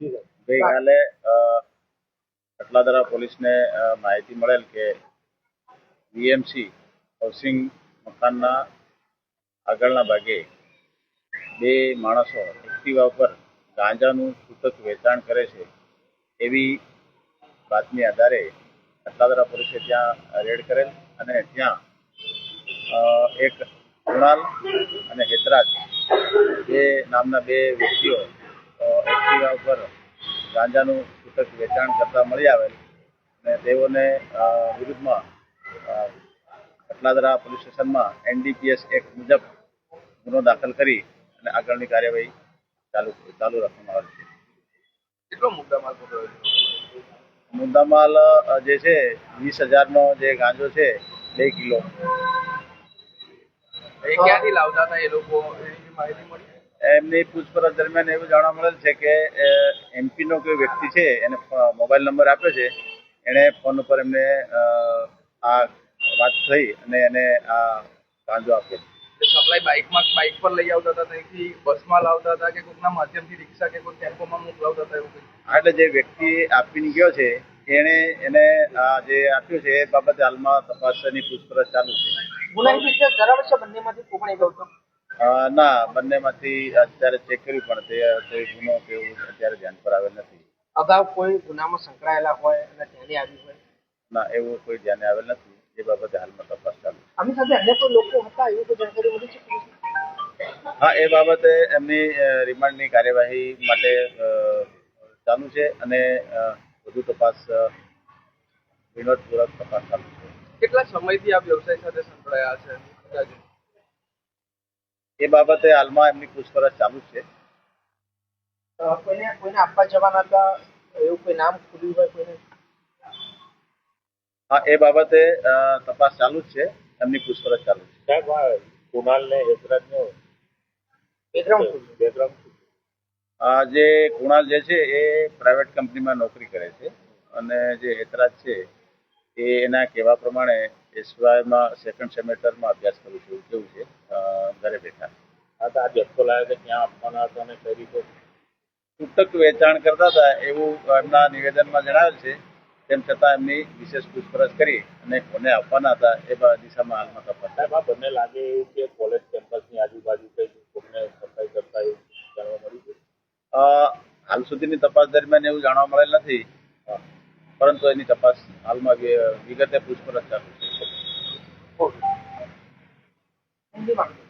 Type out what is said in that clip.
ગઈકાલે કટલાદરા પોલીસને માહિતી મળેલ કે બીએમસી હાઉસિંગ મકાનના આગળના ભાગે બે માણસો એક્ટિવા ઉપર ગાંજાનું છૂટક વેચાણ કરે છે એવી બાતમી આધારે કટલાદરા પોલીસે ત્યાં રેડ કરેલ અને ત્યાં એક કુણાલ અને હેતરાજ બે નામના બે વ્યક્તિઓ એક્ટિવા ઉપર ગાંજાનું છૂટક વેચાણ કરતા મળી આવેલ અને તેઓને વિરુદ્ધમાં કટલાદરા પોલીસ સ્ટેશનમાં એનડીપીએસ એક્ટ મુજબ ગુનો દાખલ કરી અને આગળની કાર્યવાહી ચાલુ ચાલુ રાખવામાં આવે છે. કેટલો મુદ્દામાલ મુદ્દામાલ જે છે વીસ હજારનો જે ગાંજો છે બે કિલો. ક્યાંથી લાવતા હતા એ લોકો? એની માહિતી મળી? એમની પૂછપરછ દરમિયાન એવું જાણવા મળેલ છે કે એમપીનો કોઈ વ્યક્તિ છે એને મોબાઈલ નંબર આપ્યો છે એણે ફોન ઉપર એમને આ વાત થઈ અને એને આ ગાંજો આપ્યો. સપ્લાય બાઇકમાં બાઇક પર લઈ આવતા હતા ત્યાંથી બસમાં લાવતા હતા કે કોઈકના માધ્યમથી રિક્ષા કે કોઈ ટેમ્પોમાં મોકલાવતા હતા એવું કંઈ? આ એટલે જે વ્યક્તિ આપીને ગયો છે એણે એને આ જે આપ્યું છે એ બાબતે હાલમાં તપાસની પૂછપરછ ચાલુ છે. ગુનાની ફીચર ધરાવે છે બંનેમાંથી કોઈ પણ એક ના બંનેમાંથી અત્યારે ચેક કર્યું પણ તે કોઈ ગુનો કે એવું અત્યારે ધ્યાન પર આવેલ નથી. અગાઉ કોઈ ગુનામાં સંકળાયેલા હોય અને ધ્યાને આવ્યું હોય? ના એવું કોઈ ધ્યાને આવેલ નથી. એ બાબતે હાલમાં તપાસ ચાલુ આમની સાથે અન્ય કોઈ લોકો હતા એવું કોઈ જાણકારી મળી છે? હા એ બાબતે એમની રિમાન્ડની કાર્યવાહી માટે ચાલુ છે અને વધુ તપાસ વિનોદપૂર્વક તપાસ ચાલુ છે. કેટલા સમયથી આ વ્યવસાય સાથે સંકળાયા છે? એ બાબતે હાલમાં એમની પૂછપરછ ચાલુ છે. કોઈને કોઈને આપવા જવાના હતા? એવું કોઈ નામ ખુલ્યું હોય કોઈને? હા એ બાબતે તપાસ ચાલુ જ છે. એમની પૂછપરછ ચાલુ છે. સાહેબ આ કુણાલ ને બેકગ્રાઉન્ડ બેકગ્રાઉન્ડ આ જે કુણાલ જે છે એ પ્રાઇવેટ કંપનીમાં નોકરી કરે છે. અને જે હેતરાજ છે એ એના કહેવા પ્રમાણે એસવાયમાં સેકન્ડ સેમેસ્ટરમાં અભ્યાસ કરું છું કેવું છે? ઘરે બેઠા. આ તો આ જથ્થો લાવ્યો છે ક્યાં આપવાના હતા અને કઈ રીતે? છૂટક વેચાણ કરતા હતા એવું એમના નિવેદનમાં જણાવેલ છે. તેમ છતાં એમની વિશેષ પૂછપરછ કરી અને કોને આપવાના હતા એ દિશામાં હાલમાં તપાસ સાહેબ આ બંને લાગે એવું કે કોલેજ કેમ્પસની આજુબાજુ કઈ કોઈને સફાઈ કરતા એવું જાણવા મળ્યું છે? હાલ સુધીની તપાસ દરમિયાન એવું જાણવા મળેલ નથી. પરંતુ એની તપાસ હાલમાં વિગતે પૂછપરછ ચાલુ છે. 后んでな？